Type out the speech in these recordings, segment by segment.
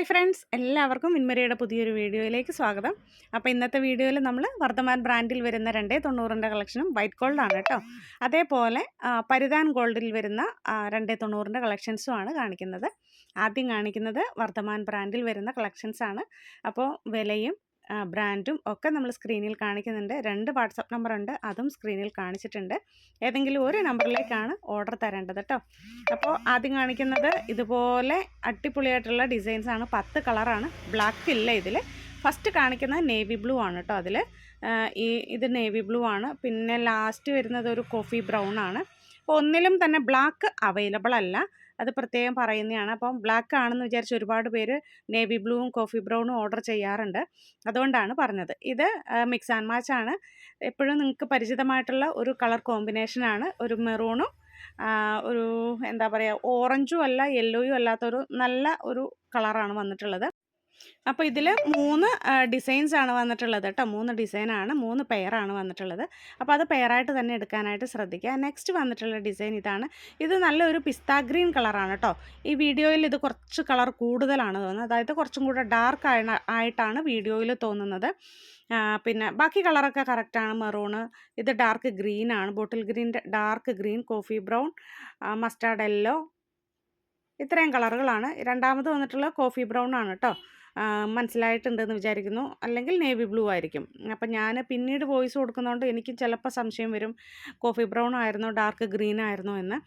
Hi friends എല്ലാവർക്കും മിൻമരയുടെ പുതിയൊരു വീഡിയോയിലേക്ക് സ്വാഗതം. അപ്പോൾ ഇന്നത്തെ വീഡിയോയിൽ നമ്മൾ വർദ്ധമാൻ ബ്രാൻഡിൽ വരുന്ന രണ്ടേ തൊണ്ണൂറിന്റെ കളക്ഷനും വൈറ്റ് ഗോൾഡാണ് കേട്ടോ. അതേപോലെ പരിതാൻ ഗോൾഡിൽ വരുന്ന രണ്ടേ തൊണ്ണൂറിന്റെ കളക്ഷൻസും ആണ് കാണിക്കുന്നത്. ആദ്യം കാണിക്കുന്നത് വർദ്ധമാൻ ബ്രാൻഡിൽ വരുന്ന കളക്ഷൻസാണ്. അപ്പോൾ വിലയും ബ്രാൻഡും ഒക്കെ നമ്മൾ സ്ക്രീനിൽ കാണിക്കുന്നുണ്ട്. രണ്ട് വാട്സപ്പ് നമ്പർ ഉണ്ട് അതും സ്ക്രീനിൽ കാണിച്ചിട്ടുണ്ട്. ഏതെങ്കിലും ഒരു നമ്പറിലേക്കാണ് ഓർഡർ തരേണ്ടത് കേട്ടോ. അപ്പോൾ ആദ്യം കാണിക്കുന്നത് ഇതുപോലെ അടിപൊളിയായിട്ടുള്ള ഡിസൈൻസ് ആണ്. പത്ത് കളറാണ്. ബ്ലാക്ക് ഇല്ല ഇതിൽ ഫസ്റ്റ് കാണിക്കുന്നത് നേവി ബ്ലൂ ആണ് കേട്ടോ അതിൽ ഈ ഇത് നേവി ബ്ലൂ ആണ്. പിന്നെ ലാസ്റ്റ് വരുന്നത് ഒരു കോഫി ബ്രൗൺ ആണ്. അപ്പോൾ ഒന്നിലും തന്നെ ബ്ലാക്ക് അവൈലബിൾ അല്ല. അത് പ്രത്യേകം പറയുന്നതാണ് അപ്പം ബ്ലാക്ക് ആണെന്ന് വിചാരിച്ച് ഒരുപാട് പേര് നേവി ബ്ലൂവും കോഫി ബ്രൗണും ഓർഡർ ചെയ്യാറുണ്ട്. അതുകൊണ്ടാണ് പറഞ്ഞത്. ഇത് മിക്സ് ആൻഡ് മാച്ച് ആണ്. എപ്പോഴും നിങ്ങൾക്ക് പരിചിതമായിട്ടുള്ള ഒരു കളർ കോമ്പിനേഷനാണ് ഒരു മെറൂണും ഒരു എന്താ പറയുക ഓറഞ്ചും അല്ല യെല്ലോയും അല്ലാത്തൊരു നല്ല ഒരു കളറാണ് വന്നിട്ടുള്ളത്. അപ്പോൾ ഇതിൽ മൂന്ന് ഡിസൈൻസ് ആണ് വന്നിട്ടുള്ളത് കേട്ടോ. മൂന്ന് ഡിസൈനാണ് മൂന്ന് പെയറാണ് വന്നിട്ടുള്ളത്. അപ്പോൾ അത് പെയറായിട്ട് തന്നെ എടുക്കാനായിട്ട് ശ്രദ്ധിക്കുക. നെക്സ്റ്റ് വന്നിട്ടുള്ള ഡിസൈൻ ഇതാണ്. ഇത് നല്ലൊരു പിസ്താ ഗ്രീൻ കളറാണ് കേട്ടോ. ഈ വീഡിയോയിൽ ഇത് കുറച്ച് കളർ കൂടുതലാണ് തോന്നുന്നത്. അതായത് കുറച്ചും കൂടെ ഡാർക്ക് ആയിട്ടാണ് വീഡിയോയിൽ തോന്നുന്നത്. പിന്നെ ബാക്കി കളറൊക്കെ കറക്റ്റാണ് മെറൂണ് ഇത് dark ഗ്രീനാണ് bottle green dark green coffee brown mustard yellow ഇത്രയും കളറുകളാണ്. രണ്ടാമത് വന്നിട്ടുള്ള കോഫി ബ്രൗൺ ആണ് കേട്ടോ മനസ്സിലായിട്ടുണ്ടെന്ന് വിചാരിക്കുന്നു. അല്ലെങ്കിൽ നേവി ബ്ലൂ ആയിരിക്കും. അപ്പം ഞാൻ പിന്നീട് വോയിസ് കൊടുക്കുന്നതുകൊണ്ട് എനിക്ക് ചിലപ്പോൾ സംശയം വരും. കോഫി ബ്രൗൺ ആയിരുന്നോ ഡാർക്ക് ഗ്രീൻ ആയിരുന്നോ എന്ന്.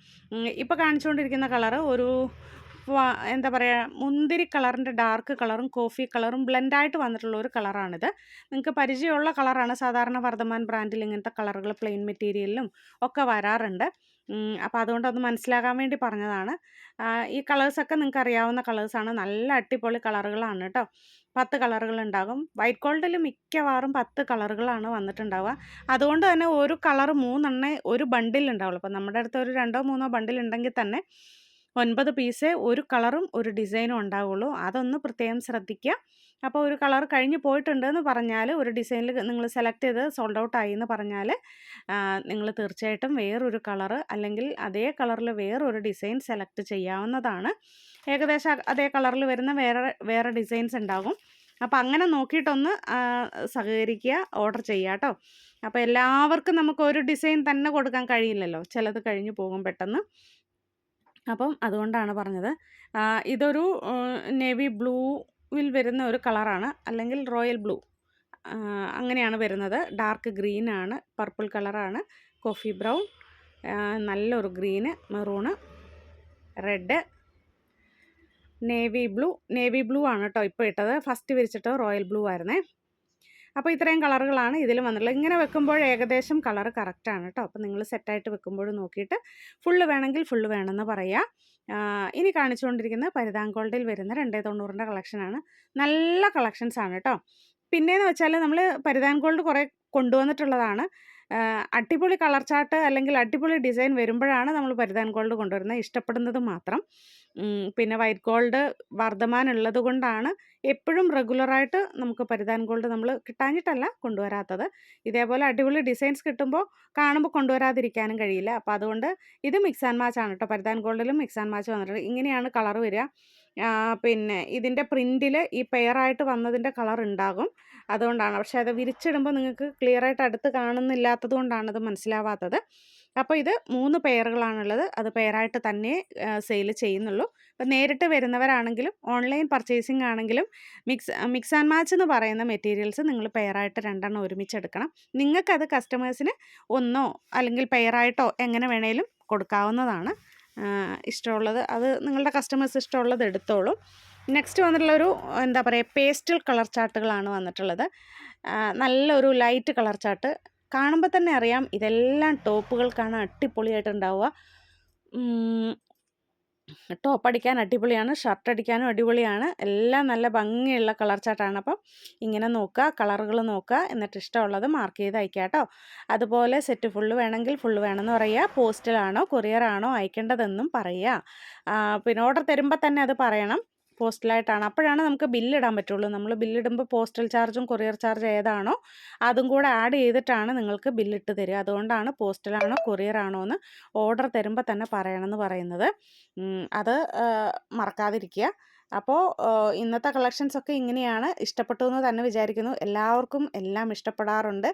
ഇപ്പോൾ കാണിച്ചുകൊണ്ടിരിക്കുന്ന കളറ് ഒരു എന്താ പറയുക മുന്തിരി കളറിന്റെ ഡാർക്ക് കളറും കോഫി കളറും ബ്ലെൻഡായിട്ട് വന്നിട്ടുള്ള ഒരു കളറാണിത്. നിങ്ങൾക്ക് പരിചയമുള്ള കളറാണ് സാധാരണ വർദ്ധമാൻ ബ്രാൻഡിൽ ഇങ്ങനത്തെ കളറുകൾ പ്ലെയിൻ മെറ്റീരിയലിലും ഒക്കെ വരാറുണ്ട്. അപ്പോൾ അതുകൊണ്ട് അത് മനസ്സിലാകാൻ വേണ്ടി പറഞ്ഞതാണ്. ഈ കളേഴ്സൊക്കെ നിങ്ങൾക്ക് അറിയാവുന്ന കളേഴ്സാണ് നല്ല അടിപൊളി കളറുകളാണ് കേട്ടോ പത്ത് കളറുകൾ ഉണ്ടാകും. വൈറ്റ് ഗോൾഡിൽ മിക്കവാറും പത്ത് കളറുകളാണ് വന്നിട്ടുണ്ടാവുക. അതുകൊണ്ട് തന്നെ ഒരു കളർ മൂന്നെണ്ണേ ഒരു ബണ്ടിൽ ഉണ്ടാവുള്ളൂ. അപ്പോൾ നമ്മുടെ അടുത്ത് ഒരു രണ്ടോ മൂന്നോ ബണ്ടിൽ ഉണ്ടെങ്കിൽ തന്നെ ഒൻപത് പീസേ ഒരു കളറും ഒരു ഡിസൈനും ഉണ്ടാവുള്ളൂ. അതൊന്ന് പ്രത്യേകം ശ്രദ്ധിക്കുക അപ്പോൾ ഒരു കളർ കഴിഞ്ഞ് പോയിട്ടുണ്ടെന്ന് പറഞ്ഞാൽ ഒരു ഡിസൈനിൽ നിങ്ങൾ സെലക്ട് ചെയ്ത് സോൾഡ് ഔട്ട് ആയി എന്ന് പറഞ്ഞാൽ നിങ്ങൾ തീർച്ചയായിട്ടും വേറൊരു കളറ് അല്ലെങ്കിൽ അതേ കളറിൽ വേറൊരു ഡിസൈൻ സെലക്ട് ചെയ്യാവുന്നതാണ്. ഏകദേശം അതേ കളറിൽ വരുന്ന വേറെ വേറെ ഡിസൈൻസ് ഉണ്ടാകും അപ്പോൾ അങ്ങനെ നോക്കിയിട്ടൊന്ന് സഹകരിക്കുക ഓർഡർ ചെയ്യുക കേട്ടോ അപ്പോൾ എല്ലാവർക്കും നമുക്ക് ഒരു ഡിസൈൻ തന്നെ കൊടുക്കാൻ കഴിയില്ലല്ലോ. ചിലത് കഴിഞ്ഞു പോകും പെട്ടെന്ന്. അപ്പം അതുകൊണ്ടാണ് പറഞ്ഞത്. ഇതൊരു നേവി ബ്ലൂവിൽ വരുന്ന ഒരു കളറാണ്. അല്ലെങ്കിൽ റോയൽ ബ്ലൂ. അങ്ങനെയാണ് വരുന്നത്. ഡാർക്ക് ഗ്രീൻ ആണ്. പർപ്പിൾ കളറാണ്. Coffee brown. നല്ലൊരു green maroon red. Navy blue. Navy blue ആണ് കേട്ടോ ഇപ്പോൾ ഇട്ടത്. ഫസ്റ്റ് വിരിച്ചിട്ട് റോയൽ ബ്ലൂ ആയിരുന്നേ. അപ്പോൾ ഇത്രയും കളറുകളാണ് ഇതിൽ വന്നിട്ടുള്ളത്. ഇങ്ങനെ വെക്കുമ്പോൾ ഏകദേശം കളർ കറക്റ്റാണ് കേട്ടോ അപ്പോൾ നിങ്ങൾ സെറ്റായിട്ട് വെക്കുമ്പോൾ നോക്കിയിട്ട് ഫുള്ള് വേണമെങ്കിൽ ഫുള്ള് വേണമെന്ന് പറയാം. ഇനി കാണിച്ചുകൊണ്ടിരിക്കുന്നത് പരിതാങ്കോൾഡിൽ വരുന്ന രണ്ടേ തൊണ്ണൂറിന്റെ കളക്ഷനാണ് നല്ല കളക്ഷൻസ് ആണ് കേട്ടോ പിന്നെയെന്ന് വെച്ചാൽ നമ്മൾ പരിധാൻ ഗോൾഡ് കുറേ കൊണ്ടുവന്നിട്ടുള്ളതാണ്. അടിപൊളി കളർ ചാർട്ട് അല്ലെങ്കിൽ അടിപൊളി ഡിസൈൻ വരുമ്പോഴാണ് നമ്മൾ പരിധാൻ ഗോൾഡ് കൊണ്ടുവരുന്നത്. ഇഷ്ടപ്പെടുന്നത് മാത്രം. പിന്നെ വൈറ്റ് ഗോൾഡ് വർദ്ധമാൻ ഉള്ളത് കൊണ്ടാണ് എപ്പോഴും റെഗുലറായിട്ട് നമുക്ക് പരിധാൻ ഗോൾഡ് നമ്മൾ കിട്ടാഞ്ഞിട്ടല്ല കൊണ്ടുവരാത്തത്. ഇതേപോലെ അടിപൊളി ഡിസൈൻസ് കിട്ടുമ്പോൾ കാണുമ്പോൾ കൊണ്ടുവരാതിരിക്കാനും കഴിയില്ല. അപ്പോൾ അതുകൊണ്ട് ഇത് മിക്സ് ആൻഡ് മാച്ച് ആണ് കേട്ടോ. പരിധാൻ ഗോൾഡിലും മിക്സ് ആൻഡ് മാച്ച് വന്നിട്ടുണ്ട്. ഇങ്ങനെയാണ് കളർ വരിക. പിന്നെ ഇതിന്റെ പ്രിന്റിൽ ഈ പെയറായിട്ട് വന്നതിന്റെ കളർ ഉണ്ടാകും. അതുകൊണ്ടാണ്. പക്ഷേ അത് വിരിച്ചിടുമ്പോൾ നിങ്ങൾക്ക് ക്ലിയർ ആയിട്ട് അടുത്ത് കാണുന്നില്ലാത്തത് കൊണ്ടാണ് അത് മനസ്സിലാവാത്തത്. അപ്പോൾ ഇത് മൂന്ന് പെയറുകളാണുള്ളത്. അത് പെയറായിട്ട് തന്നെ സെയിൽ ചെയ്യുന്നുള്ളൂ. അപ്പോൾ നേരിട്ട് വരുന്നവരാണെങ്കിലും ഓൺലൈൻ പർച്ചേസിംഗ് ആണെങ്കിലും മിക്സ് മിക്സ് ആൻഡ് മാച്ച് എന്ന് പറയുന്ന മെറ്റീരിയൽസ് നിങ്ങൾ പെയറായിട്ട് രണ്ടെണ്ണം ഒരുമിച്ചെടുക്കണം നിങ്ങൾക്കത് കസ്റ്റമേഴ്സിന് ഒന്നോ അല്ലെങ്കിൽ പെയറായിട്ടോ എങ്ങനെ വേണേലും കൊടുക്കാവുന്നതാണ്. ഇഷ്ടമുള്ളത്. അത് നിങ്ങളുടെ കസ്റ്റമേഴ്സ് ഇഷ്ടമുള്ളത് എടുത്തോളും. നെക്സ്റ്റ് വന്നിട്ടുള്ളൊരു എന്താ പറയുക പേസ്റ്റൽ കളർ ചാർട്ടുകളാണ് വന്നിട്ടുള്ളത്. നല്ലൊരു ലൈറ്റ് കളർ ചാർട്ട് കാണുമ്പോൾ തന്നെ അറിയാം ഇതെല്ലാം ടോപ്പുകൾക്കാണ് അടിപൊളിയായിട്ടുണ്ടാവുക ടോപ്പ് അടിക്കാൻ അടിപൊളിയാണ് ഷർട്ട് അടിക്കാനും അടിപൊളിയാണ്. എല്ലാം നല്ല ഭംഗിയുള്ള കളർ ചാർട്ടാണ് അപ്പം ഇങ്ങനെ നോക്കുക കളറുകൾ നോക്കുക. എന്നിട്ട് ഇഷ്ടമുള്ളത് മാർക്ക് ചെയ്ത് അയക്കുക കേട്ടോ. അതുപോലെ സെറ്റ് ഫുള്ള് വേണമെങ്കിൽ ഫുള്ള് വേണമെന്ന് പറയുക. പോസ്റ്റലാണോ കൊറിയറാണോ അയക്കേണ്ടതെന്നും പറയുക. പിന്നെ ഓർഡർ തരുമ്പോൾ തന്നെ അത് പറയണം. പോസ്റ്റലായിട്ടാണ്. അപ്പോഴാണ് നമുക്ക് ബില്ലിടാൻ പറ്റുള്ളൂ. നമ്മൾ ബില്ലിടുമ്പോൾ പോസ്റ്റൽ ചാർജും കൊറിയർ ചാർജ് ഏതാണോ അതും കൂടെ ആഡ് ചെയ്തിട്ടാണ് നിങ്ങൾക്ക് ബില്ലിട്ട് തരിക. അതുകൊണ്ടാണ് പോസ്റ്റലാണോ ആണോ എന്ന് ഓർഡർ തരുമ്പോൾ തന്നെ പറയണമെന്ന് പറയുന്നത്. അത് മറക്കാതിരിക്കുക. അപ്പോൾ ഇന്നത്തെ കളക്ഷൻസ് ഒക്കെ ഇങ്ങനെയാണ്. ഇഷ്ടപ്പെട്ടു എന്ന് തന്നെ വിചാരിക്കുന്നു. എല്ലാവർക്കും എല്ലാം ഇഷ്ടപ്പെടാറുണ്ട്.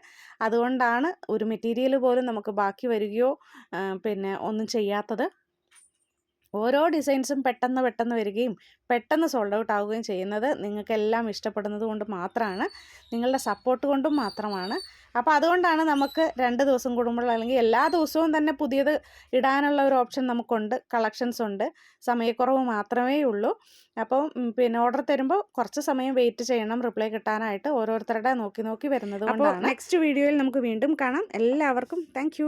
അതുകൊണ്ടാണ് ഒരു മെറ്റീരിയൽ പോലും നമുക്ക് ബാക്കി വരികയോ പിന്നെ ഒന്നും ചെയ്യാത്തത്. ഓരോ ഡിസൈൻസും പെട്ടെന്ന് പെട്ടെന്ന് വരികയും പെട്ടെന്ന് സോൾഡ് ഔട്ട് ആവുകയും ചെയ്യുന്നത് നിങ്ങൾക്കെല്ലാം ഇഷ്ടപ്പെടുന്നത് കൊണ്ട് മാത്രമാണ്. നിങ്ങളുടെ സപ്പോർട്ട് കൊണ്ടും മാത്രമാണ്. അപ്പോൾ അതുകൊണ്ടാണ് നമുക്ക് രണ്ട് ദിവസം കൂടുമ്പോൾ അല്ലെങ്കിൽ എല്ലാ ദിവസവും തന്നെ പുതിയത് ഇടാനുള്ള ഒരു ഓപ്ഷൻ നമുക്കുണ്ട്. കളക്ഷൻസ് ഉണ്ട്. സമയക്കുറവ് മാത്രമേ ഉള്ളൂ. അപ്പോൾ പിന്നെ ഓർഡർ തരുമ്പോൾ കുറച്ച് സമയം വെയിറ്റ് ചെയ്യണം. റിപ്ലൈ കിട്ടാനായിട്ട് ഓരോരുത്തരുടെ നോക്കി നോക്കി വരുന്നത് കൊണ്ടാണ്. നെക്സ്റ്റ് വീഡിയോയിൽ നമുക്ക് വീണ്ടും കാണാം. എല്ലാവർക്കും താങ്ക്